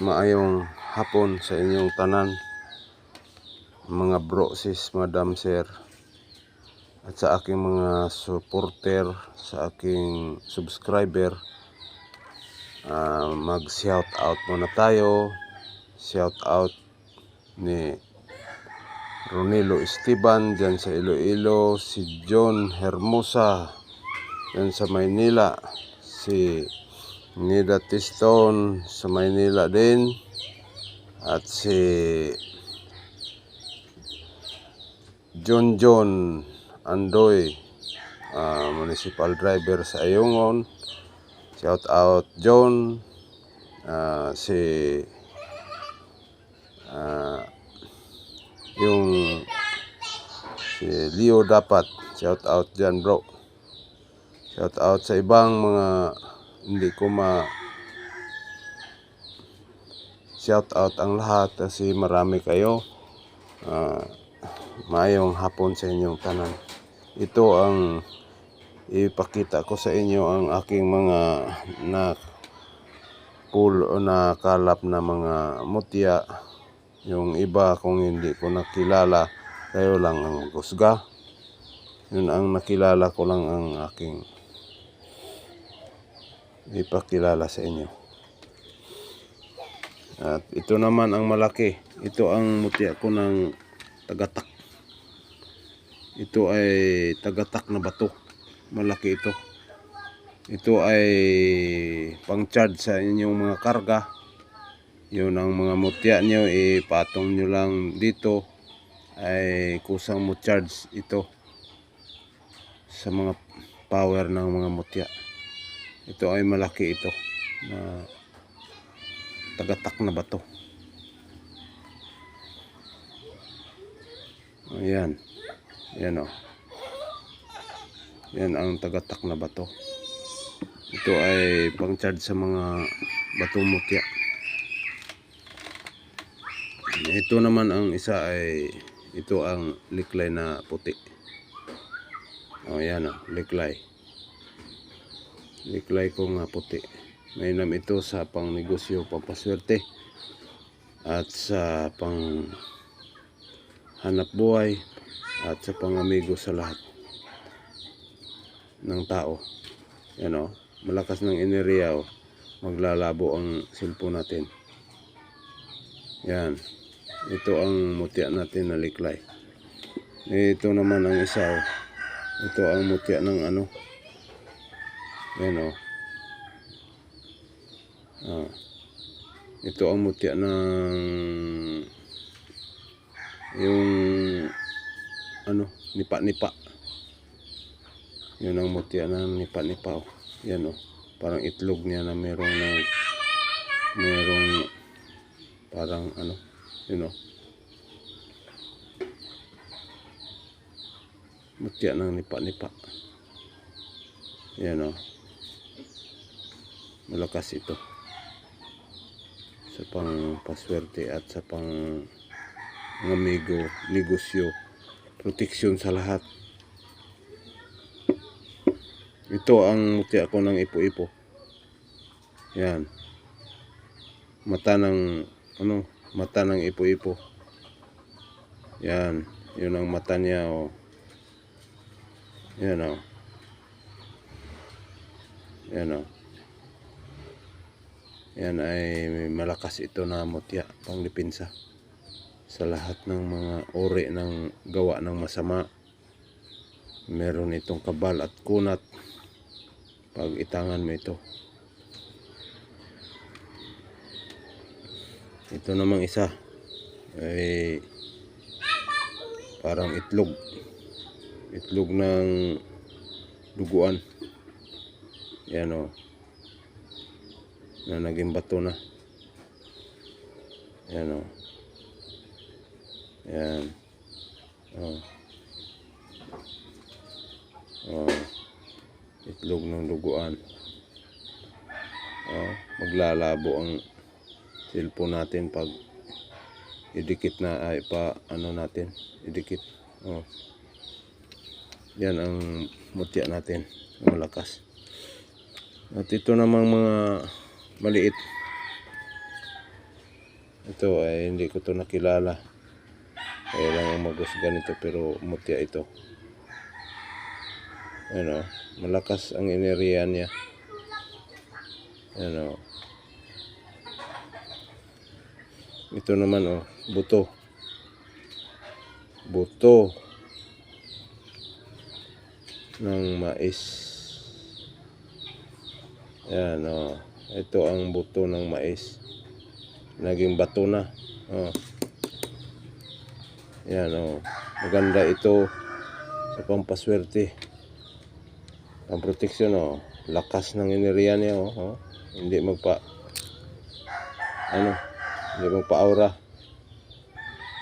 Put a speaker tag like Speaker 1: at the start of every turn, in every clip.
Speaker 1: maayong hapon sa inyong tanan mga bro madam sir. At sa aking mga supporter sa aking subscriber Ah, mag shout out muna tayo. Shout out ni Ronilo Esteban dyan sa Iloilo si John Hermosa dyan sa Maynila si Nida Tiston sa Maynila din. At si John John Andoy ah, municipal driver sa Ayungon. Shout out John. Ah, si ah, yung si Leo dapat. Shout out dyan bro. Shout out sa ibang mga hindi ko ma shout out ang lahat kasi marami kayo. Ah, mayong hapon sa inyong tanan. Ito ang ipakita ko sa inyo ang aking mga na pool o nakalap na mga mutya. Yung iba kung hindi ko nakilala kayo lang ang kusga yun ang nakilala ko lang ang aking ipakilala sa inyo. At ito naman ang malaki. Ito ang mutya ko ng tagatak. Ito ay tagatak na bato. Malaki ito. Ito ay pang charge sa inyong mga karga. Yun ang mga mutya nyo. Ipatong nyo lang dito. Ay kusang mo charge ito sa mga power ng mga mutya ito ay malaki ito na tagatak na bato. Ayan. Ayan o yan ang tagatak na bato. Ito ay pang charge sa mga batong mutya. Ito naman ang isa ay ito ang liklay na puti. O yan o liklay liklay ko nga puti may nam ito sa pang negosyo pampaswerte at sa pang hanap buhay at sa pang amigo sa lahat ng tao. Yan o, malakas ng enerhiya o, maglalabo ang cellphone natin. Yan, ito ang mutya natin na liklay. Ito naman ang isa o, ito ang mutya ng ano, yan o. Ah, ito ang mutya ng yung ano, nipa-nipa. Yun ang mutya ng nipa-nipa. Oh. Yan oh. Parang itlog niya na merong na merong parang ano, yun oh. Mutya ng nipa-nipa. Yan oh. Malakas ito. Sa pang paswerte at sa pang amigo, negosyo, proteksyon sa lahat. Ito ang mutya ko ng ipo-ipo. Yan. Mata ng ano, mata ng ipo-ipo. Yan, yun ang mata niya oh. Yan oh. Yan oh. Yan ay malakas ito na mutya pang dipinsa sa lahat ng mga uri ng gawa ng masama. Meron itong kabal at kunat pag itangan mo ito. Ito namang isa ay parang itlog. Itlog ng duguan. Yan o. Na naging bato na. Yan o. Yan. Oh. Oh. Itlog ng duguan. Oh, maglalabo ang cellphone natin pag idikit na ay pa ano natin, idikit. Oh. Yan ang mutya natin, malakas. At ito namang mga maliit Ito ay hindi ko to nakilala. Kaya lang ang magusga nito pero mutya ito. Ano, malakas ang enerhiya niya. Ano. Ito naman oh, buto. Buto ng mais. Yan oh. Ito ang buto ng mais. Naging bato na. Oh. Yan oh. Maganda ito sa pampaswerte. Pamproteksyon oh. Lakas ng enerhiya niya oh. oh. Hindi magpa ano, hindi magpa-aura.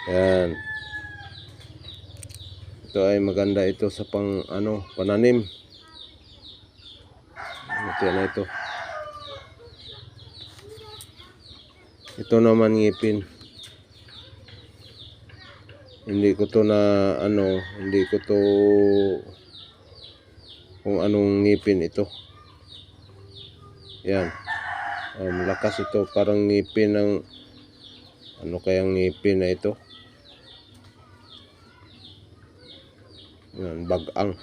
Speaker 1: Yan. Ito ay maganda ito sa pang ano, pananim. Ito na ito. Ito naman ngipin. Hindi ko to na ano, hindi ko to kung anong ngipin ito. Yan. Um, lakas ito parang ngipin ng ano kayang ngipin na ito. Yan, bagang.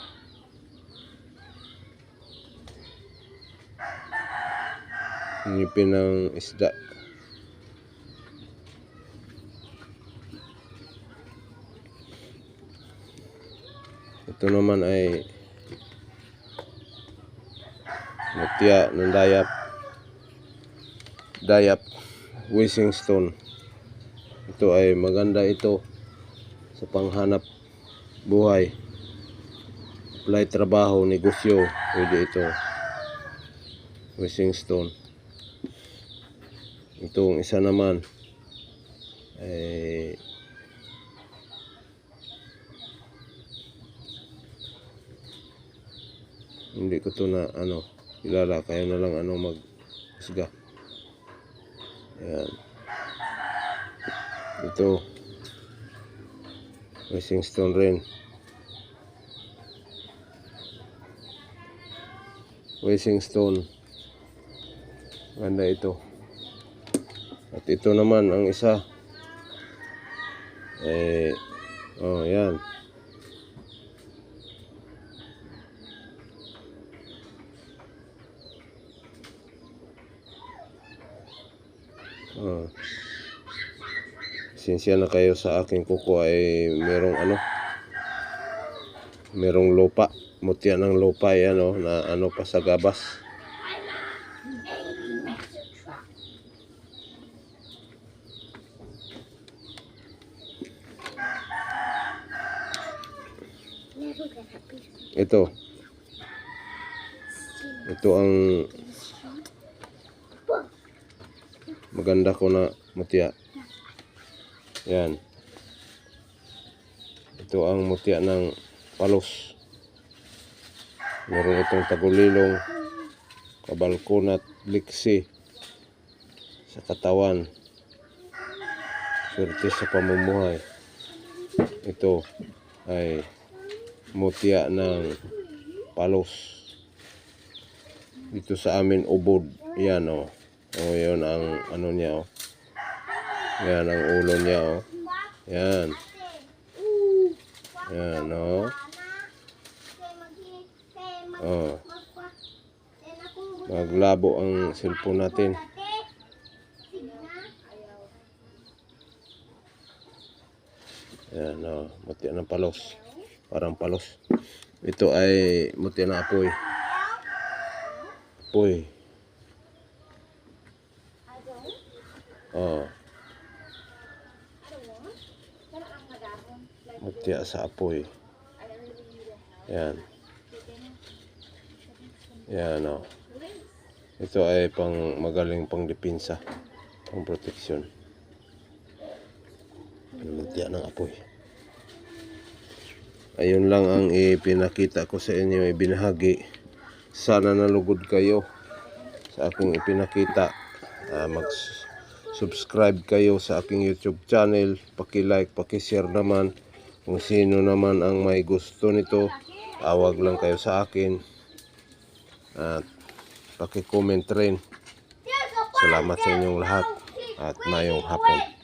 Speaker 1: Ngipin ng isda. Ito naman ay mutya ng dayap. Dayap wishing stone. Ito ay maganda ito sa panghanap buhay. Apply trabaho, negosyo. Pwede ito. Wishing stone. Itong isa naman ay hindi ko to na ano kilala kaya na lang ano mag husga yan ito. Wishing stone rin. Wishing stone. Ganda ito. At ito naman ang isa. Eh oh yan Oh. Sinsya na kayo sa aking kuko ay merong ano merong lupa mutya ng lupa yan oh, na ano pa sa gabas ito ito ang maganda ko na mutya. Yan. Ito ang mutya ng palos. Meron itong tagulilong kabalkon at liksi sa katawan. Swerte sa pamumuhay. Ito ay mutya ng palos. Dito sa amin ubod. Yan o oh. Yun ang ano niya oh. yan ang ulo niya oh. yan yan oh. oh. maglabo ang cellphone natin yan oh. mutya ng palos parang palos ito ay mutya na apoy apoy oh mutya sa apoy. Yan. Yan oh. Ito ay pang magaling pang depensa pang proteksyon. Mutya ng apoy. Ayun lang ang ipinakita ko sa inyo ibinahagi sana nalugod kayo sa aking ipinakita. Ah, mag subscribe kayo sa aking youtube channel. Paki-like, paki-share naman. Kung sino naman ang may gusto nito tawag lang kayo sa akin. At paki-comment rin. Salamat sa inyong lahat. At mayong hapon.